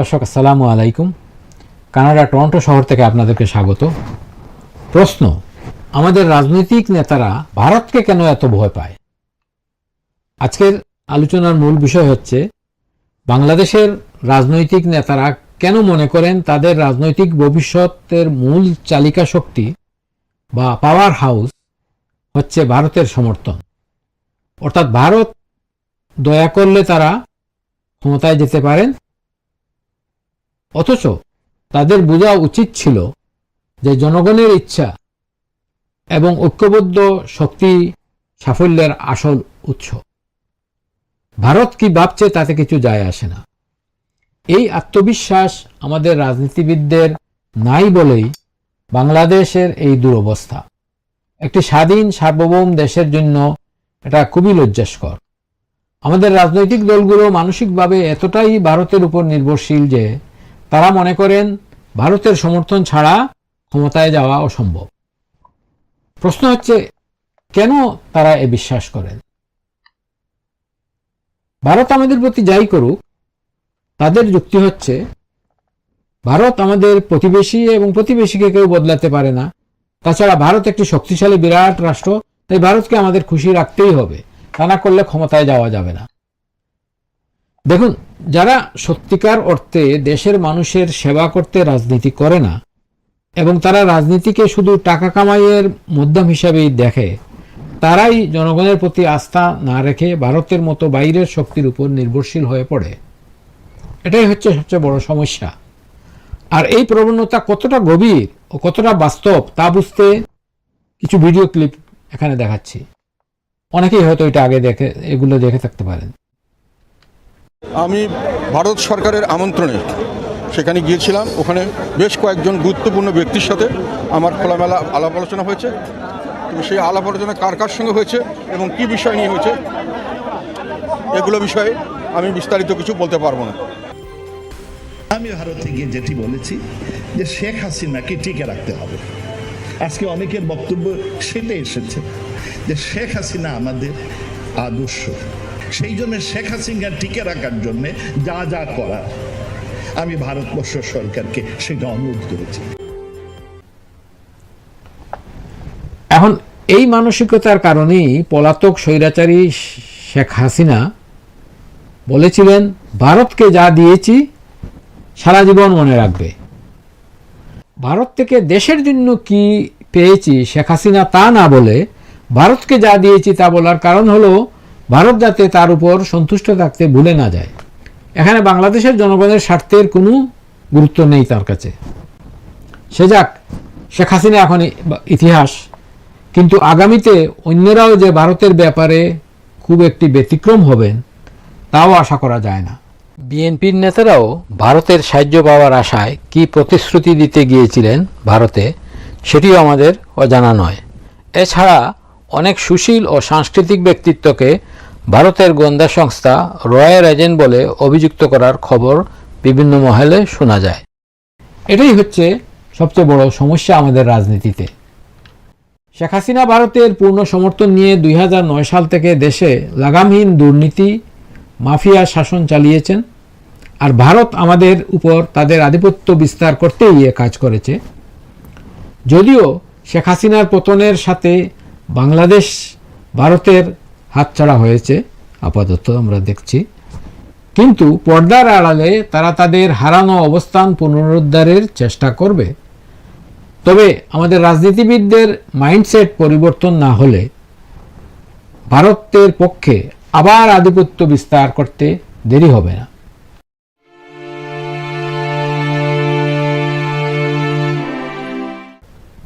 দর্শক, আসসালামু আলাইকুম। কানাডা, টরন্টো শহর থেকে আপনাদেরকে স্বাগত। প্রশ্ন, আমাদের রাজনৈতিক নেতারা ভারতকে কেন এত ভয় পায়? আজকের আলোচনার মূল বিষয় হচ্ছে, বাংলাদেশের রাজনৈতিক নেতারা কেন মনে করেন তাদের রাজনৈতিক ভবিষ্যতের মূল চালিকা শক্তি বা পাওয়ার হাউস হচ্ছে ভারতের সমর্থন? অর্থাৎ ভারত দয়া করলে তারা ক্ষমতায় যেতে পারেন অথচ তাদের বোঝা উচিত ছিল যে জনগণের ইচ্ছা এবং ঐক্যবদ্ধ শক্তি সাফল্যের আসল উৎস। ভারত কি ভাবছে তাতে কিছু যায় আসে না। এই আত্মবিশ্বাস আমাদের রাজনীতিবিদদের নাই বলেই বাংলাদেশের এই দুরবস্থা। একটি স্বাধীন, সার্বভৌম দেশের জন্য এটা খুবই লজ্জাস্কর। আমাদের রাজনৈতিক দলগুলো মানসিকভাবে এতটাই ভারতের উপর নির্ভরশীল যে তারা মনে করেন ভারতের সমর্থন ছাড়া ক্ষমতায় যাওয়া অসম্ভব। প্রশ্ন হচ্ছে, কেন তারা এ বিশ্বাস করেন? ভারত আমাদের প্রতি যাই করুক, তাদের যুক্তি হচ্ছে, ভারত আমাদের প্রতিবেশী এবং প্রতিবেশীকে কেউ বদলাতে পারে না। তাছাড়া ভারত একটি শক্তিশালী বিরাট রাষ্ট্র, তাই ভারতকে আমাদের খুশি রাখতেই হবে। তা না করলে ক্ষমতায় যাওয়া যাবে না। দেখুন, যারা সত্যিকার অর্থে দেশের মানুষের সেবা করতে রাজনীতি করে না, এবং তারা রাজনীতিকে শুধু টাকা কামাইয়ের মাধ্যম হিসাবেই দেখে, তারাই জনগণের প্রতি আস্থা না রেখে ভারতের মতো বাইরের শক্তির উপর নির্ভরশীল হয়ে পড়ে। এটাই হচ্ছে সবচেয়ে বড় সমস্যা। আর এই প্রবণতা কতটা গভীর ও কতটা বাস্তব, তা বুঝতে কিছু ভিডিও ক্লিপ এখানে দেখাচ্ছি। অনেকেই হয়তো এটা আগে দেখে, এগুলো দেখে থাকতে পারেন। আমি ভারত সরকারের আমন্ত্রণে সেখানে গিয়েছিলাম। ওখানে বেশ কয়েকজন গুরুত্বপূর্ণ ব্যক্তির সাথে আমার খোলামেলা আলাপ আলোচনা হয়েছে। কিন্তু সেই আলাপ আলোচনা কার কার সঙ্গে হয়েছে এবং কি বিষয় নিয়ে হয়েছে, এগুলো বিষয়ে আমি বিস্তারিত কিছু বলতে পারব না। আমি ভারতে গিয়ে যেটি বলেছি যে শেখ হাসিনাকে টিকে রাখতে হবে। আজকে অনেকের বক্তব্য সেটা এসেছে যে শেখ হাসিনা আমাদের আদর্শ। সেই জন্য শেখ হাসিনা টিকে রাখার জন্য যা যা করার, আমি ভারতবর্ষ সরকারকে সেটা অনুরোধ করেছি। এখন এই মানসিকতার কারণেই পলাতক স্বৈরাচারী শেখ হাসিনা বলেছিলেন, ভারতকে যা দিয়েছি, সারা জীবন মনে রাখবে। ভারত থেকে দেশের জন্য কি পেয়েছি শেখ হাসিনা তা না বলে, ভারতকে যা দিয়েছি তা বলার কারণ হলো ভারত যাতে তার উপর সন্তুষ্ট থাকতে ভুলে না যায়। এখানে বাংলাদেশের জনগণের স্বার্থের কোনো গুরুত্ব নেই তার কাছে। সে যাক, শেখ হাসিনা এখন ইতিহাস, কিন্তু আগামীতে অন্যরাও যে ভারতের ব্যাপারে খুব একটি ব্যতিক্রম হবেন, তাও আশা করা যায় না। বিএনপির নেতারাও ভারতের সাহায্য পাওয়ার আশায় কি প্রতিশ্রুতি দিতে গিয়েছিলেন ভারতে, সেটিও আমাদের অজানা নয়। এছাড়া অনেক সুশীল ও সাংস্কৃতিক ব্যক্তিত্বকে ভারতের গোয়েন্দা সংস্থা রয়্যাল এজেন্ট বলে অভিযুক্ত করার খবর বিভিন্ন মহলে শোনা যায়। এটাই হচ্ছে সবচেয়ে বড় সমস্যা আমাদের রাজনীতিতে। শেখ হাসিনা ভারতের পূর্ণ সমর্থন নিয়ে দুই হাজার নয় সাল থেকে দেশে লাগামহীন দুর্নীতি, মাফিয়া শাসন চালিয়েছেন আর ভারত আমাদের উপর তাদের আধিপত্য বিস্তার করতেই এ কাজ করেছে। যদিও শেখ হাসিনার পতনের সাথে বাংলাদেশ ভারতের হাতছাড়া হয়েছে, আপাতত আমরা দেখছি। কিন্তু পর্দার আড়ালে তারা তাদের হারানো অবস্থান পুনরুদ্ধারের চেষ্টা করবে। তবে আমাদের রাজনীতিবিদদের মাইন্ডসেট পরিবর্তন না হলে ভারতের পক্ষে আবার আধিপত্য বিস্তার করতে দেরি হবে না।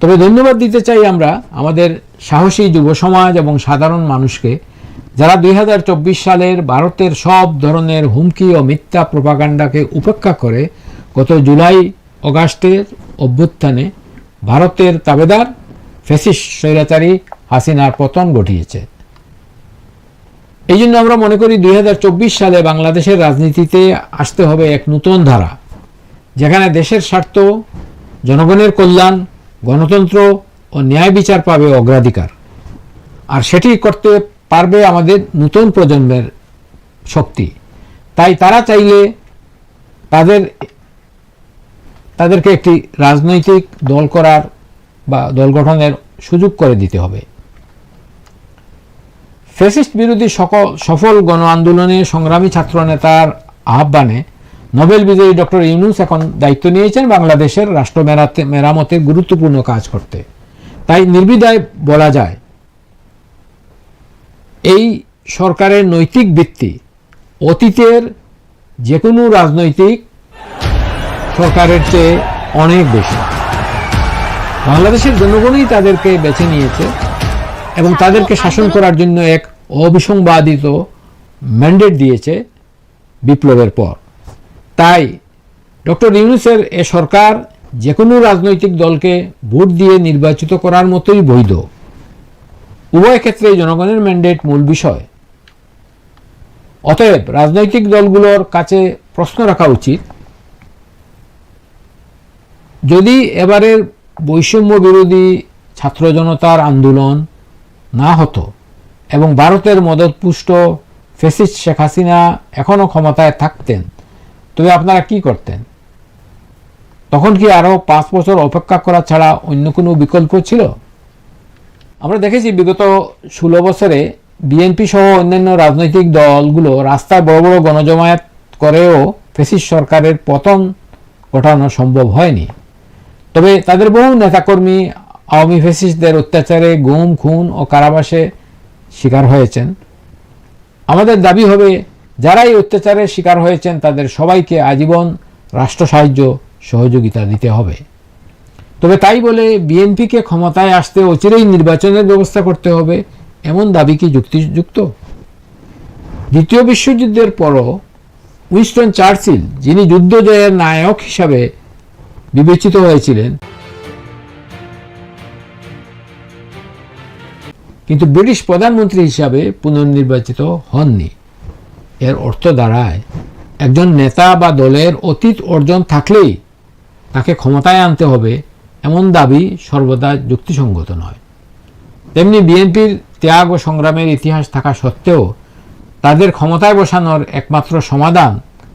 তবে ধন্যবাদ দিতে চাই আমরা আমাদের সাহসী যুব সমাজ এবং সাধারণ মানুষকে যারা দুই হাজার চব্বিশ সালের ভারতের সব ধরনের হুমকি ও মিথ্যা প্রপাগান্ডাকে উপেক্ষা করে গত জুলাই অগাস্টের অভ্যুত্থানে ভারতের তাবেদার ফেসিস স্বৈরাচারী হাসিনার পতন ঘটিয়েছে। এই জন্য আমরা মনে করি দুই হাজার চব্বিশ সালে বাংলাদেশের রাজনীতিতে আসতে হবে এক নতুন ধারা, যেখানে দেশের স্বার্থ, জনগণের কল্যাণ, গণতন্ত্র ও ন্যায় বিচার পাবে অগ্রাধিকার। আর সেটি করতে পারবে আমাদের নতুন প্রজন্মের শক্তি। তাই তারা চাইলে তাদের, তাদেরকে একটি রাজনৈতিক দল করার বা দল গঠনের সুযোগ করে দিতে হবে। ফেসিস্ট বিরোধী সকল, সফল গণ আন্দোলনে সংগ্রামী ছাত্র নেতার আহ্বানে নোবেল বিজয়ী ডক্টর ইউনুস এখন দায়িত্ব নিয়েছেন বাংলাদেশের রাষ্ট্র মেরামতের গুরুত্বপূর্ণ কাজ করতে। তাই নির্বিধায় বলা যায় এই সরকারের নৈতিক ভিত্তি অতীতের যে কোনো রাজনৈতিক সরকারের চেয়ে অনেক বেশি। বাংলাদেশের জনগণই তাদেরকে বেছে নিয়েছে এবং তাদেরকে শাসন করার জন্য এক অবিসংবাদিত ম্যান্ডেট দিয়েছে বিপ্লবের পর। তাই ডক্টর ইউনুসের এ সরকার যে কোনো রাজনৈতিক দলকে ভোট দিয়ে নির্বাচিত করার মতোই বৈধ। উভয় ক্ষেত্রে জনগণের ম্যান্ডেট মূল বিষয়। অতএব রাজনৈতিক দলগুলোর কাছে প্রশ্ন রাখা উচিত, যদি এবারের বৈষম্য বিরোধী ছাত্র জনতার আন্দোলন না হতো এবং ভারতের মদতপুষ্ট ফেসিস্ট শেখ হাসিনা এখনও ক্ষমতায় থাকতেন, তবে আপনারা কি করতেন? তখন কি আরও পাঁচ বছর অপেক্ষা করা ছাড়া অন্য কোনো বিকল্প ছিল? আমরা দেখেছি বিগত ষোলো বছরে বিএনপি সহ অন্যান্য রাজনৈতিক দলগুলো রাস্তায় বড় বড় গণজমায়েত করেও ফেসিস্ট সরকারের পতন ঘটানো সম্ভব হয়নি। তবে তাদের বহু নেতাকর্মী আওয়ামী ফেসিসদের অত্যাচারে গুম, খুন ও কারাবাসে শিকার হয়েছেন। আমাদের দাবি হবে, যারাই অত্যাচারের শিকার হয়েছেন তাদের সবাইকে আজীবন রাষ্ট্র সাহায্য সহযোগিতা দিতে হবে। তবে তাই বলে বিএনপিকে ক্ষমতায় আসতে অচিরেই নির্বাচনের ব্যবস্থা করতে হবে, এমন দাবি কি যুক্তিযুক্ত? দ্বিতীয় বিশ্বযুদ্ধের পরও উইনস্টন চার্চিল, যিনি যুদ্ধ জয়ের নায়ক হিসাবে বিবেচিত হয়েছিলেন, কিন্তু ব্রিটিশ প্রধানমন্ত্রী হিসাবে পুনর্নির্বাচিত হননি। এর অর্থ দাঁড়ায়, একজন নেতা বা দলের অতীত অর্জন থাকলেই তাকে ক্ষমতায় আনতে হবে এমন দাবি সর্বদা যুক্তিসঙ্গত নয়। তেমনি বিএনপির ত্যাগ ও সংগ্রামের ইতিহাস থাকা সত্ত্বেও তাদের ক্ষমতায় বসানোর একমাত্র সমাধান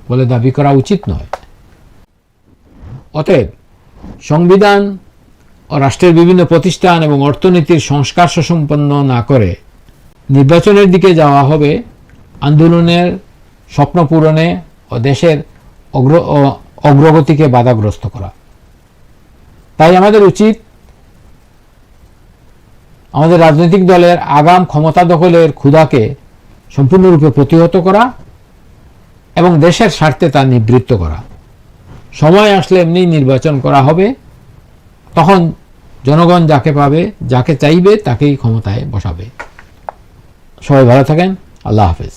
বলে দাবি করা উচিত নয়। অতএব সংবিধান ও রাষ্ট্রের বিভিন্ন প্রতিষ্ঠান এবং অর্থনীতির সংস্কার সুসম্পন্ন না করে নির্বাচনের দিকে যাওয়া হবে আন্দোলনের স্বপ্ন পূরণে ও দেশের অগ্র অগ্রগতিকে বাধাগ্রস্ত করা। তাই আমাদের উচিত আমাদের রাজনৈতিক দলের আগাম ক্ষমতা দখলের ক্ষুধাকে সম্পূর্ণরূপে প্রতিহত করা এবং দেশের স্বার্থে তা নিবৃত্ত করা। সময় আসলে এমনি নির্বাচন করা হবে, তখন জনগণ যাকে পাবে, যাকে চাইবে, তাকেই ক্ষমতায় বসাবে। সবাই ভালো থাকেন, আল্লাহ হাফেজ।